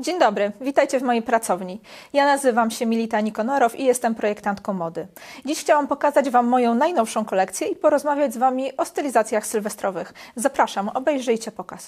Dzień dobry, witajcie w mojej pracowni. Ja nazywam się Milita Nikonorow i jestem projektantką mody. Dziś chciałam pokazać Wam moją najnowszą kolekcję i porozmawiać z Wami o stylizacjach sylwestrowych. Zapraszam, obejrzyjcie pokaz.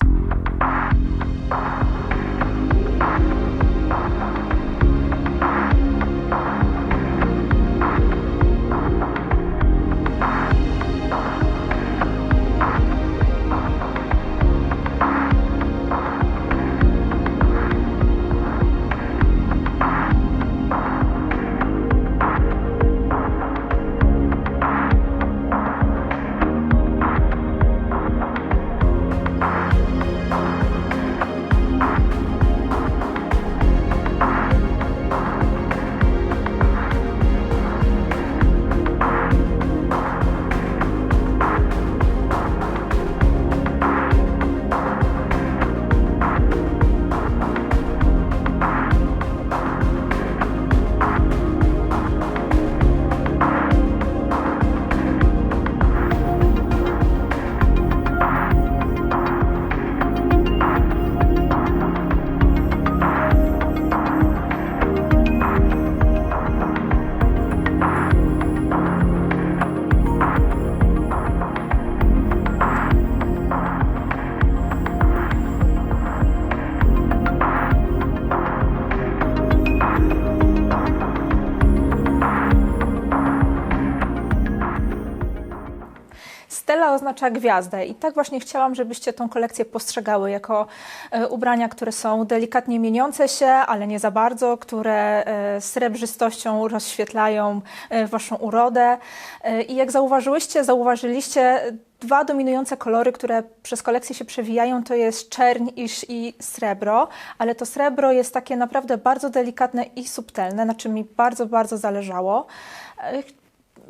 Stella oznacza gwiazdę i tak właśnie chciałam, żebyście tą kolekcję postrzegały jako e, ubrania, które są delikatnie mieniące się, ale nie za bardzo, które e, srebrzystością rozświetlają e, waszą urodę. E, I jak zauważyłyście, zauważyliście dwa dominujące kolory, które przez kolekcję się przewijają, to jest czerń i srebro, ale to srebro jest takie naprawdę bardzo delikatne i subtelne, na czym mi bardzo, bardzo zależało.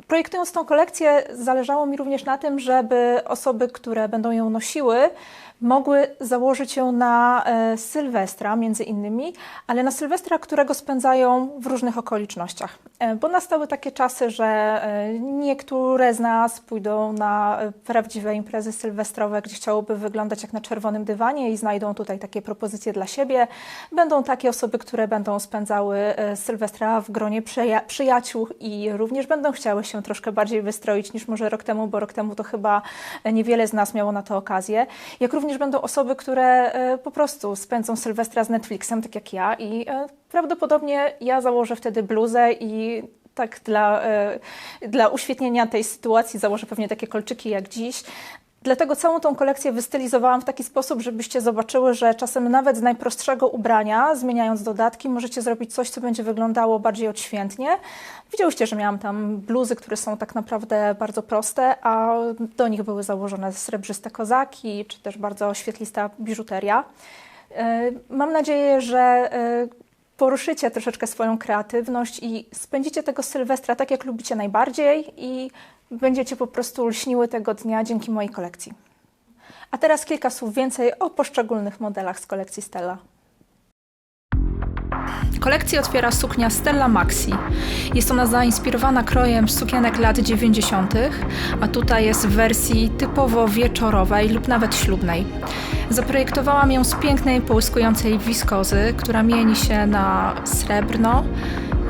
Projektując tą kolekcję, zależało mi również na tym, żeby osoby, które będą ją nosiły, mogły założyć ją na e, Sylwestra, między innymi, ale na Sylwestra, którego spędzają w różnych okolicznościach. E, bo nastały takie czasy, że e, niektóre z nas pójdą na prawdziwe imprezy sylwestrowe, gdzie chciałoby wyglądać jak na czerwonym dywanie i znajdą tutaj takie propozycje dla siebie. Będą takie osoby, które będą spędzały Sylwestra w gronie przyja- przyjaciół i również będą chciały się troszkę bardziej wystroić niż może rok temu, bo rok temu to chyba niewiele z nas miało na to okazję. Jak również będą osoby, które e, po prostu spędzą Sylwestra z Netflixem, tak jak ja i e, prawdopodobnie ja założę wtedy bluzę i tak dla, e, dla uświetnienia tej sytuacji założę pewnie takie kolczyki jak dziś. Dlatego całą tą kolekcję wystylizowałam w taki sposób, żebyście zobaczyły, że czasem nawet z najprostszego ubrania, zmieniając dodatki, możecie zrobić coś, co będzie wyglądało bardziej odświętnie. Widziałyście, że miałam tam bluzy, które są tak naprawdę bardzo proste, a do nich były założone srebrzyste kozaki, czy też bardzo świetlista biżuteria. E, Mam nadzieję, że e, poruszycie troszeczkę swoją kreatywność i spędzicie tego Sylwestra tak, jak lubicie najbardziej i będziecie po prostu lśniły tego dnia dzięki mojej kolekcji. A teraz kilka słów więcej o poszczególnych modelach z kolekcji Stella. Kolekcję otwiera suknia Stella Maxi. Jest ona zainspirowana krojem sukienek lat 90., a tutaj jest w wersji typowo wieczorowej lub nawet ślubnej. Zaprojektowałam ją z pięknej, połyskującej wiskozy, która mieni się na srebrno.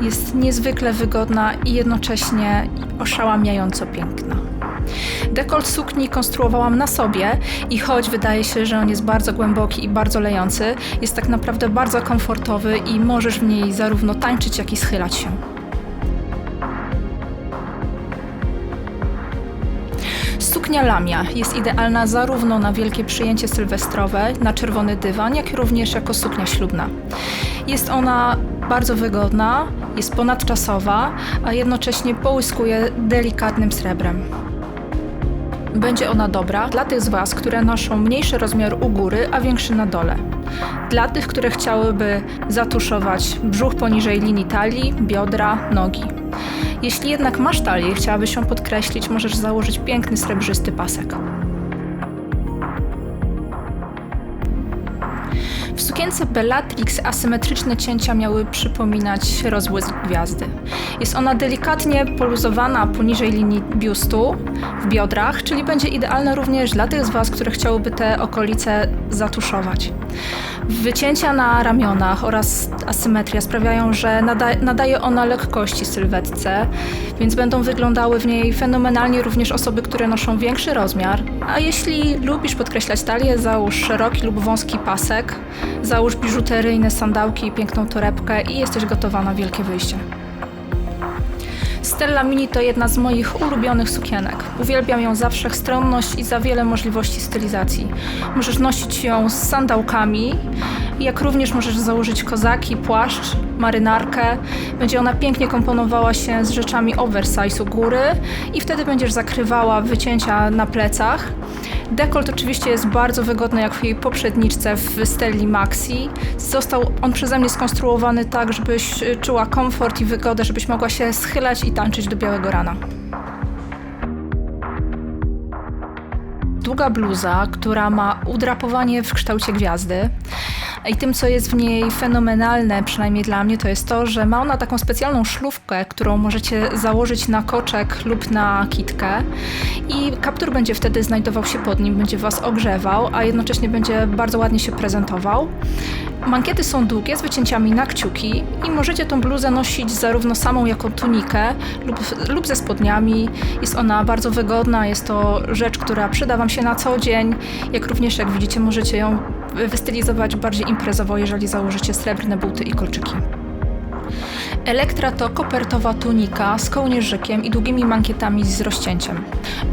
Jest niezwykle wygodna i jednocześnie oszałamiająco piękna. Dekolt sukni konstruowałam na sobie i choć wydaje się, że on jest bardzo głęboki i bardzo lejący, jest tak naprawdę bardzo komfortowy i możesz w niej zarówno tańczyć, jak i schylać się. Suknia lamia jest idealna zarówno na wielkie przyjęcie sylwestrowe, na czerwony dywan, jak również jako suknia ślubna. Jest ona bardzo wygodna, jest ponadczasowa, a jednocześnie połyskuje delikatnym srebrem. Będzie ona dobra dla tych z Was, które noszą mniejszy rozmiar u góry, a większy na dole. Dla tych, które chciałyby zatuszować brzuch poniżej linii talii, biodra, nogi. Jeśli jednak masz talię i chciałabyś ją podkreślić, możesz założyć piękny srebrzysty pasek. Sukience Bellatrix asymetryczne cięcia miały przypominać rozbłysk gwiazdy. Jest ona delikatnie poluzowana poniżej linii biustu, w biodrach, czyli będzie idealna również dla tych z Was, które chciałyby te okolice zatuszować. Wycięcia na ramionach oraz asymetria sprawiają, że nada, nadaje ona lekkości sylwetce, więc będą wyglądały w niej fenomenalnie również osoby, które noszą większy rozmiar. A jeśli lubisz podkreślać talię, załóż szeroki lub wąski pasek, załóż biżuteryjne sandałki i piękną torebkę i jesteś gotowa na wielkie wyjście. Stella Mini to jedna z moich ulubionych sukienek. Uwielbiam ją za wszechstronność i za wiele możliwości stylizacji. Możesz nosić ją z sandałkami, jak również możesz założyć kozaki, płaszcz, marynarkę. Będzie ona pięknie komponowała się z rzeczami oversize u góry i wtedy będziesz zakrywała wycięcia na plecach. Dekolt oczywiście jest bardzo wygodny jak w jej poprzedniczce w Stelli Maxi. Został on przeze mnie skonstruowany tak, żebyś czuła komfort i wygodę, żebyś mogła się schylać i tańczyć do białego rana. Długa bluza, która ma udrapowanie w kształcie gwiazdy. I tym, co jest w niej fenomenalne, przynajmniej dla mnie, to jest to, że ma ona taką specjalną szlufkę, którą możecie założyć na koczek lub na kitkę. I kaptur będzie wtedy znajdował się pod nim, będzie Was ogrzewał, a jednocześnie będzie bardzo ładnie się prezentował. Mankiety są długie, z wycięciami na kciuki i możecie tą bluzę nosić zarówno samą jako tunikę lub, lub ze spodniami. Jest ona bardzo wygodna, jest to rzecz, która przyda Wam się na co dzień, jak również jak widzicie możecie ją wystylizować bardziej imprezowo, jeżeli założycie srebrne buty i kolczyki. Elektra to kopertowa tunika z kołnierzykiem i długimi mankietami z rozcięciem.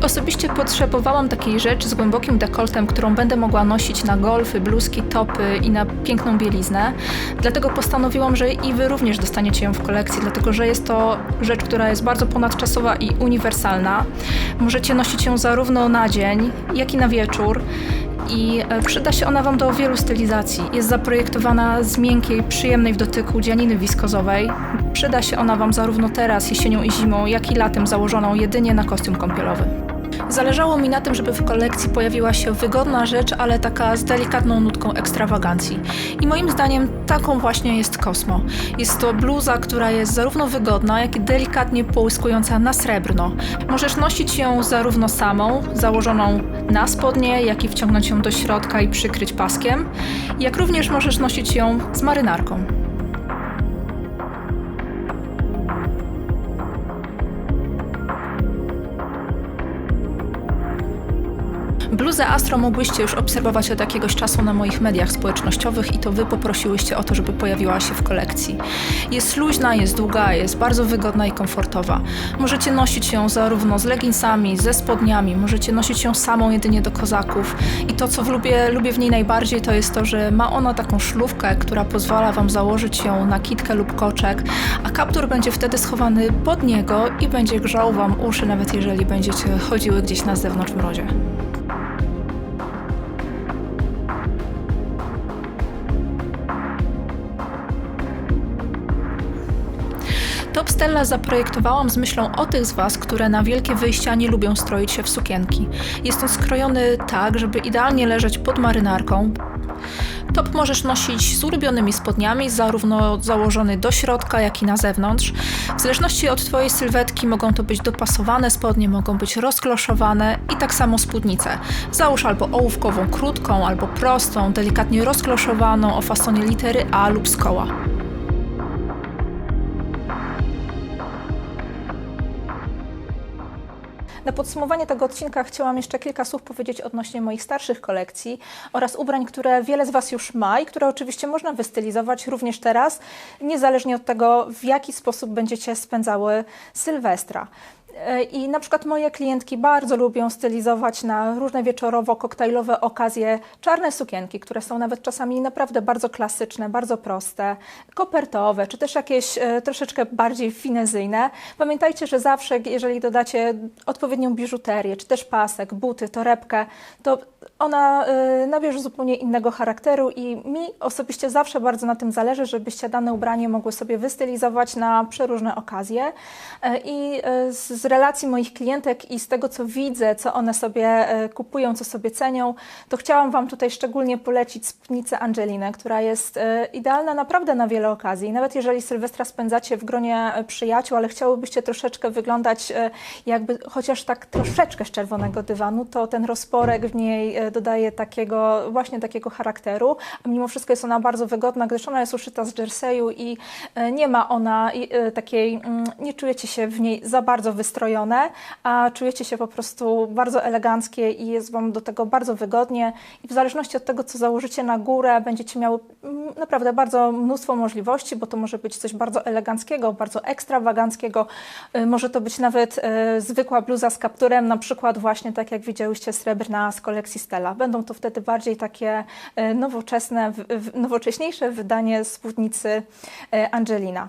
Osobiście potrzebowałam takiej rzeczy z głębokim dekoltem, którą będę mogła nosić na golfy, bluzki, topy i na piękną bieliznę. Dlatego postanowiłam, że i Wy również dostaniecie ją w kolekcji, dlatego że jest to rzecz, która jest bardzo ponadczasowa i uniwersalna. Możecie nosić ją zarówno na dzień, jak i na wieczór i e, przyda się ona Wam do wielu stylizacji. Jest zaprojektowana z miękkiej, przyjemnej w dotyku dzianiny wiskozowej. Przyda się ona Wam zarówno teraz, jesienią i zimą, jak i latem założoną jedynie na kostium kąpielowy. Zależało mi na tym, żeby w kolekcji pojawiła się wygodna rzecz, ale taka z delikatną nutką ekstrawagancji. I moim zdaniem taką właśnie jest Kosmo. Jest to bluza, która jest zarówno wygodna, jak i delikatnie połyskująca na srebrno. Możesz nosić ją zarówno samą, założoną na spodnie, jak i wciągnąć ją do środka i przykryć paskiem, jak również możesz nosić ją z marynarką. Bluzę Astro mogłyście już obserwować od jakiegoś czasu na moich mediach społecznościowych i to Wy poprosiłyście o to, żeby pojawiła się w kolekcji. Jest luźna, jest długa, jest bardzo wygodna i komfortowa. Możecie nosić ją zarówno z leginsami, ze spodniami, możecie nosić ją samą jedynie do kozaków i to, co lubię, lubię w niej najbardziej, to jest to, że ma ona taką szlufkę, która pozwala Wam założyć ją na kitkę lub koczek, a kaptur będzie wtedy schowany pod niego i będzie grzał Wam uszy, nawet jeżeli będziecie chodziły gdzieś na zewnątrz w mrozie. Zaprojektowałam z myślą o tych z Was, które na wielkie wyjścia nie lubią stroić się w sukienki. Jest on skrojony tak, żeby idealnie leżeć pod marynarką. Top możesz nosić z ulubionymi spodniami, zarówno założony do środka, jak i na zewnątrz. W zależności od Twojej sylwetki mogą to być dopasowane spodnie, mogą być rozkloszowane i tak samo spódnice. Załóż albo ołówkową krótką, albo prostą, delikatnie rozkloszowaną o fasonie litery A lub z koła. Na podsumowanie tego odcinka chciałam jeszcze kilka słów powiedzieć odnośnie moich starszych kolekcji oraz ubrań, które wiele z Was już ma i które oczywiście można wystylizować również teraz, niezależnie od tego, w jaki sposób będziecie spędzały Sylwestra. E, I na przykład moje klientki bardzo lubią stylizować na różne wieczorowo-koktajlowe okazje czarne sukienki, które są nawet czasami naprawdę bardzo klasyczne, bardzo proste, kopertowe, czy też jakieś e, troszeczkę bardziej finezyjne. Pamiętajcie, że zawsze, jeżeli dodacie odpowiednią biżuterię, czy też pasek, buty, torebkę, to ona y, nabierze zupełnie innego charakteru i mi osobiście zawsze bardzo na tym zależy, żebyście dane ubranie mogły sobie wystylizować na przeróżne okazje y, i z z relacji moich klientek i z tego, co widzę, co one sobie e, kupują, co sobie cenią, to chciałam Wam tutaj szczególnie polecić spódnicę Angelinę, która jest e, idealna naprawdę na wiele okazji. Nawet jeżeli Sylwestra spędzacie w gronie e, przyjaciół, ale chciałybyście troszeczkę wyglądać jakby chociaż tak troszeczkę z czerwonego dywanu, to ten rozporek w niej dodaje takiego, właśnie takiego charakteru. A mimo wszystko jest ona bardzo wygodna, gdyż ona jest uszyta z jerseyu i nie ma ona takiej, mm, nie czujecie się w niej za bardzo wystrojone, a czujecie się po prostu bardzo eleganckie i jest Wam do tego bardzo wygodnie i w zależności od tego, co założycie na górę, będziecie miały mm, naprawdę bardzo mnóstwo możliwości, bo to może być coś bardzo eleganckiego, bardzo ekstrawaganckiego, Y, może to być nawet e, zwykła bluza z kapturem, na przykład właśnie tak jak widziałyście srebrna z kolekcji Stella. Będą to wtedy bardziej takie e, nowoczesne, nowocześniejsze wydanie spódnicy Angelina.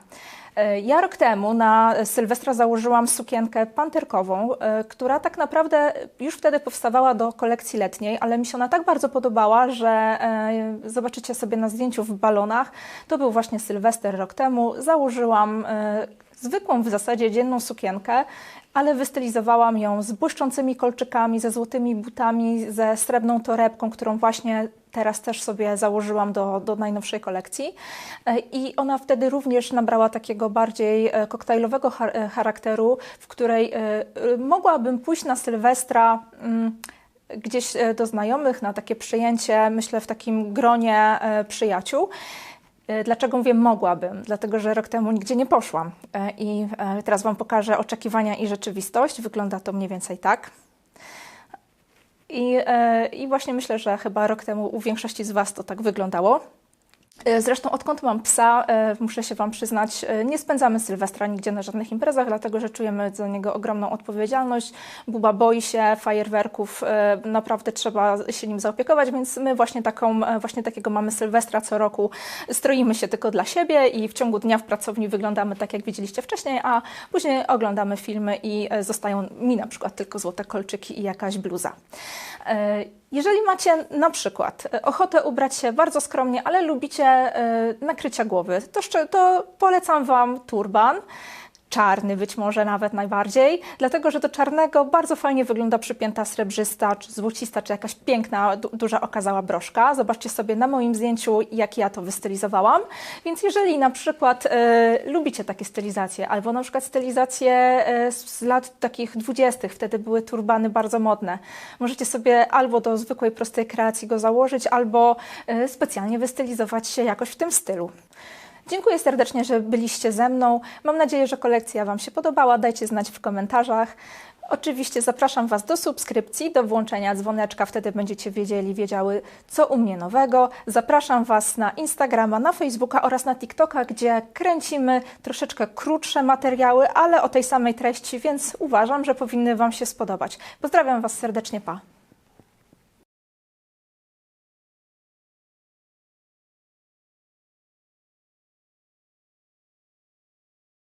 E, Ja rok temu na Sylwestra założyłam sukienkę panterkową, e, która tak naprawdę już wtedy powstawała do kolekcji letniej, ale mi się ona tak bardzo podobała, że e, zobaczycie sobie na zdjęciu w balonach. To był właśnie Sylwester rok temu. Założyłam zwykłą w zasadzie dzienną sukienkę, ale wystylizowałam ją z błyszczącymi kolczykami, ze złotymi butami, ze srebrną torebką, którą właśnie teraz też sobie założyłam do, do najnowszej kolekcji. E, I ona wtedy również nabrała takiego bardziej e, koktajlowego e, charakteru, w której mogłabym pójść na Sylwestra. mm, Gdzieś do znajomych na takie przyjęcie, myślę, w takim gronie przyjaciół. Dlaczego mówię mogłabym? Dlatego, że rok temu nigdzie nie poszłam. I teraz Wam pokażę oczekiwania i rzeczywistość. Wygląda to mniej więcej tak. I, e, I właśnie myślę, że chyba rok temu u większości z Was to tak wyglądało. E, Zresztą odkąd mam psa, e, muszę się Wam przyznać, e, nie spędzamy Sylwestra nigdzie na żadnych imprezach, dlatego że czujemy za niego ogromną odpowiedzialność. Buba boi się fajerwerków, naprawdę trzeba się nim zaopiekować, więc my właśnie, taką, właśnie takiego mamy Sylwestra co roku. Stroimy się tylko dla siebie i w ciągu dnia w pracowni wyglądamy tak, jak widzieliście wcześniej, a później oglądamy filmy i zostają mi na przykład tylko złote kolczyki i jakaś bluza. Jeżeli macie na przykład e, ochotę ubrać się bardzo skromnie, ale lubicie e, nakrycia głowy, to, to polecam Wam turban. Czarny być może nawet najbardziej, dlatego że do czarnego bardzo fajnie wygląda przypięta srebrzysta, czy złocista, czy jakaś piękna, du- duża okazała broszka. Zobaczcie sobie na moim zdjęciu, jak ja to wystylizowałam. Więc jeżeli na przykład e, lubicie takie stylizacje, albo na przykład stylizacje e, z lat takich dwudziestych, wtedy były turbany bardzo modne, możecie sobie albo do zwykłej, prostej kreacji go założyć, albo e, specjalnie wystylizować się jakoś w tym stylu. Dziękuję serdecznie, że byliście ze mną. Mam nadzieję, że kolekcja Wam się podobała. Dajcie znać w komentarzach. Oczywiście zapraszam Was do subskrypcji, do włączenia dzwoneczka, wtedy będziecie wiedzieli, wiedziały, co u mnie nowego. Zapraszam Was na Instagrama, na Facebooka oraz na TikToka, gdzie kręcimy troszeczkę krótsze materiały, ale o tej samej treści, więc uważam, że powinny Wam się spodobać. Pozdrawiam Was serdecznie, pa!